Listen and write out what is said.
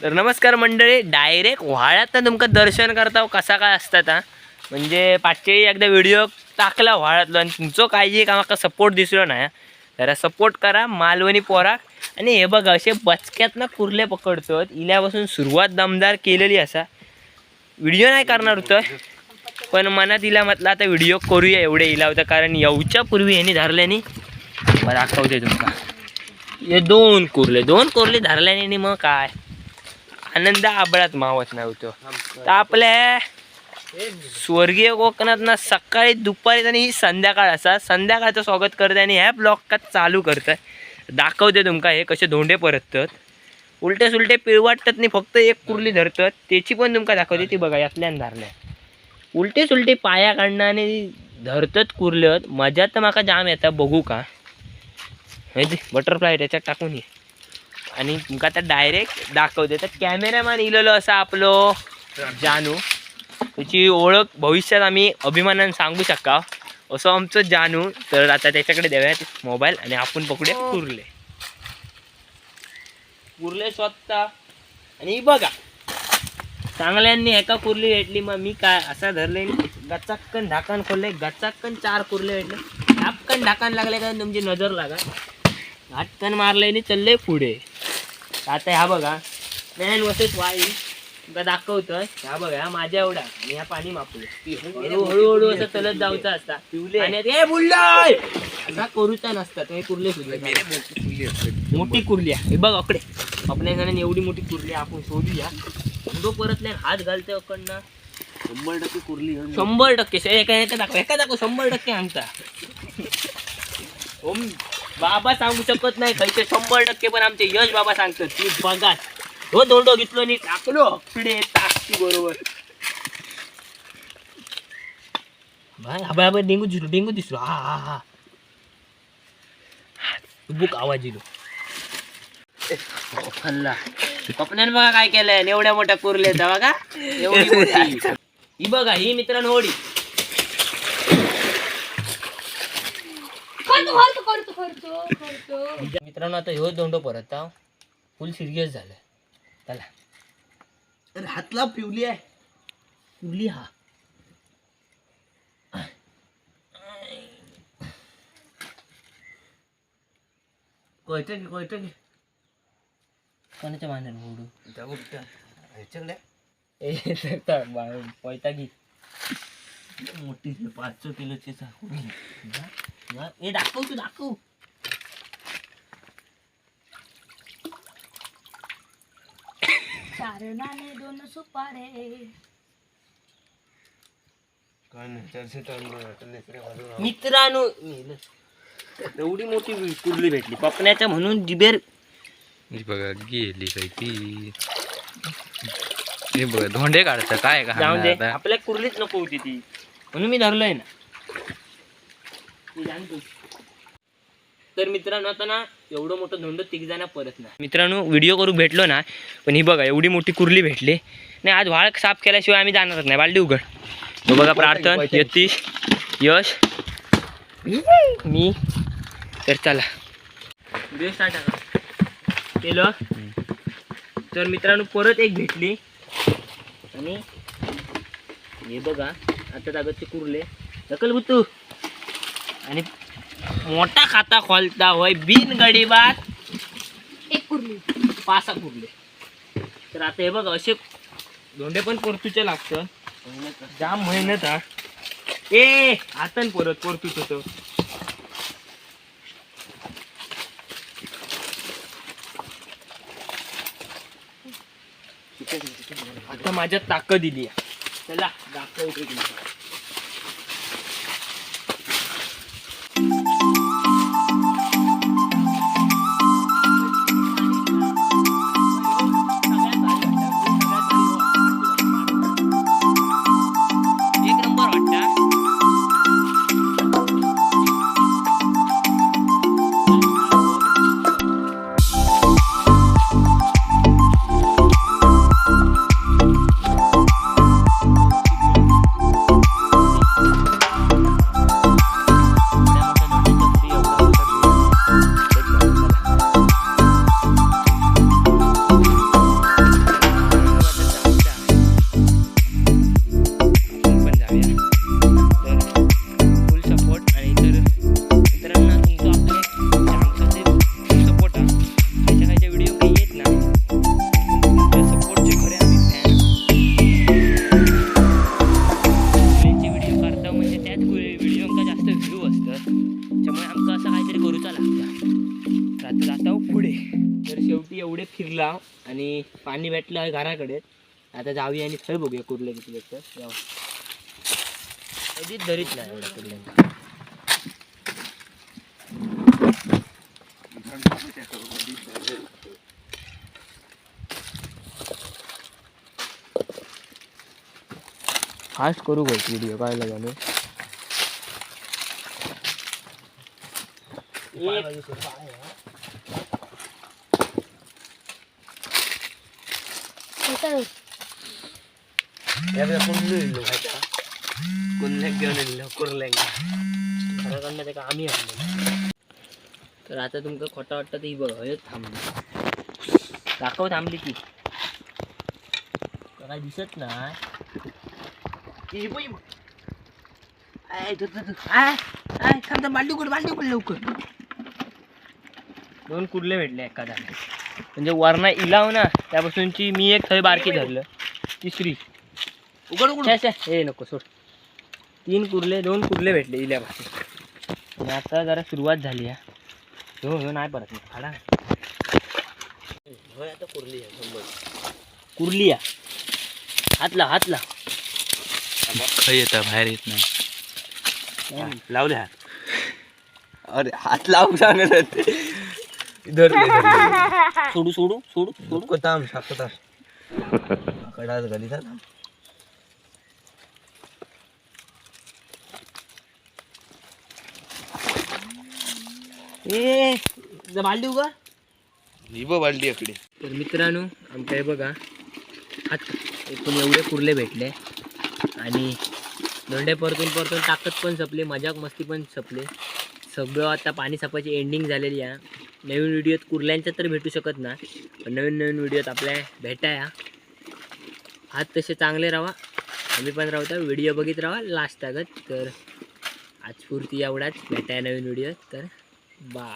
तर नमस्कार मंडळी डायरेक्ट व्हाळ्यातनं तुमचं दर्शन करता हो, कसा काय असतात हा? म्हणजे पाचशे एकदा व्हिडिओ टाकला व्हाळ्यातलो आणि तुमचं काळजी का म्हाका सपोर्ट दिसलो ना जरा सपोर्ट करा मालवणी पोराक. आणि हे बघा असे बचक्यातनं कुर्ले पकडतो इल्यापासून सुरुवात दमदार केलेली असा. व्हिडिओ नाही करणार होतं पण मनात इला म्हटलं आता व्हिडिओ करूया एवढे इला होता कारण येऊच्या पूर्वी यांनी धरल्यानी मग दाखवते तुमका हे दोन कुर्ले दोन कुर्ले धरल्याने मग काय? आनंद आबळात मावत नव्हतो. तर आपल्या स्वर्गीय कोकणात ना सकाळी दुपारी आणि ही संध्याकाळ असा. संध्याकाळचं स्वागत करते आणि ह्या ब्लॉग चालू करताय दाखवते तुमका हे कसे धोंडे परततात. उलटे सुलटे पिळवाटतात नाही फक्त एक कुर्ली धरतात. त्याची पण तुमका दाखवते ती बघा यातल्यान धरल्या. उलटे सुलटे पाया काढणं आणि धरतात कुर्ल्यात. मजा तर माका जाम येता बघू का? बटरफ्लाय त्याच्यात टाकून ये. आणि तुमका आता डायरेक्ट दाखवते. तर कॅमेरामॅन इलेलो असा आपलो जानू. त्याची ओळख भविष्यात आम्ही अभिमानाने सांगू शका असं आमचं जानू. तर आता त्याच्याकडे देऊयात मोबाईल आणि आपण पकडूया कुर्ले. कुर्ले स्वतः. आणि ही बघा. चांगल्यांनी एका कुर्ली भेटली. मग मी काय असा धरले. गचाक्कन ढाकण खोलले. गचाक्कन चार कुर्ले भेटले. ढापकन ढाकण लागले का? तुमची नजर लागा. घाटकन मारले आणि चालले पुढे. आता ह्या बघा. Man versus Wai. तुका दाखवतोय. ह्या बघा ह्या माझ्या एवढा आणि ह्या पाणी मापले हळूहळू असं चलत जाऊचा असता. आणि ते बुलडाय असा करूचा नसता ते कुर्ले सुद्धा. मोठी कुर्ली आहे. हे बघ अकडे. आपल्या जणांनी एवढी मोठी कुर्ली आपण शोधूया तो परत नाही हात घालते अकडनं. शंभर टक्के कुर्ली शंभर टक्के. एका एका दाखव एका दाखव शंभर टक्के सांगता ओम. बाबा सांगू शकत नाही. खयचे शंभर टक्के पण आमचे यश बाबा सांगतात. की बघा. हो दोंडो घेतलो आणि टाकलो. पुढे टाकती बरोबर. हा डेंगू दिसलो डेंगू दिसलो. हा हा हा. बुक आवाज येलो स्वप्नान बघा काय केलंय. एवढ्या मोठ्या कुरल्या बघा. एवढी मोठी. ही बघा ही मित्रांनो होडी करतो करतो करतो करतो. करतो मित्रांनो आता ह्यो दोंडो परत हा. फुल सिरियस झालाय चला. अरे हातला पिवली आहे. कुर्ली हा. कळतं की कळतं की कोणाच्या मांडर होडू त्या उलट्या ह्याच्याकडे. ए घे. मोठी पाच किलोची चाकू ए दाखव तू दाखव. चार नाणे दोन सुपारे. काय नाही चारशे टन लेकरे वाजून मित्रांनो मेलं. एवढी मोठी कुर्ली भेटली. पपण्याच्या म्हणून जिबेर ही बघा गेली काय ती. हे बघा धोंडे काढतं काय का? आपल्या कुर्लीच नको होती ती. म्हणून मी धरलोय ना. तर मित्रांनो आता ना एवढं मोठं धोंड तिघजणं परत ना. मित्रांनो व्हिडिओ करू भेटलो ना पण ही बघा एवढी मोठी कुर्ली भेटली. नाही आज वाळ साफ केल्याशिवाय आम्ही जाणारच नाही. बालडी उघड. तो बघा प्रार्थन यतीश यश. मी. तर चला. व्हिडिओ स्टार्ट करा. केलं? तर मित्रांनो परत एक भेटली. आणि हे बघा आता तागतचे कुर्ले. दखल बुतू. आणि मोठा खाता खोलता होय बिन गडीबात एक कुर्ली. पासा कुर्ले. तर आता हे बघा असे धोंडे पण परतूचे लागतं. जाम मेहनत हा. ए हातन परत परतूच होतं आता माझ्यात ताकद दिली चला दाखवतो तुमचं एक फिरला आणि पाणी भेटलं आहे घराकडे. आता जाऊया आणि थंय बघूया कुर्ले किती भेटतं जाऊ. कधीच धरीत नाही एवढ्या कुर्ल्यांचा फास्ट करू गो व्हिडिओ काय जाणे कुल्ल्याक घेऊन ते का आम्ही आणलं? तर आता तुमका खोटा वाटतं तर ही बघ हयच थांबली दाखव थांबली ती. काय दिसत नाही? बाल्टी कुड बाल्टी कुड लवकर? दोन कुर्ले भेटले एखादा म्हणजे वरणा इलाव ना त्यापासूनची मी एक थंय बारकी धरलं. तिसरी. उघड उघड. हे नको सोड. तीन कुर्ले दोन कुर्ले भेटले इल्यापासून. आणि आता जरा सुरुवात झाली आहे हो हो नाही परत नाही खाडा आता कुर्ली आहे शंभर. कुर्ली या हातला हातला खय येतं बाहेर येत नाही. लावले हात. अरे हात लावून सांगत धरले. सोडू सोडू सोडू सोडू। थांब कडाच घाली ए जा बालडी उगा ही बघ बालडी इकडे. तर मित्रांनो आमच्या हे बघा हात एकूण एवढे कुर्ले भेटले. आणि दोंडे परतून परतून ताकद पण संपली मजाक मस्ती पण संपली. सगळं आता पाणी सापाची एंडिंग झालेली आहे. नवीन व्हिडिओत कुर्ल्यांच्या तर भेटू शकत ना पण नवीन नवीन व्हिडिओत आपल्या भेटाया. हात तसे चांगले राहा आम्ही पण राहतो व्हिडिओ बघित राहा लास्ट तागत तर आज पुरती एवढाच भेटाया नवीन व्हिडिओ तर बा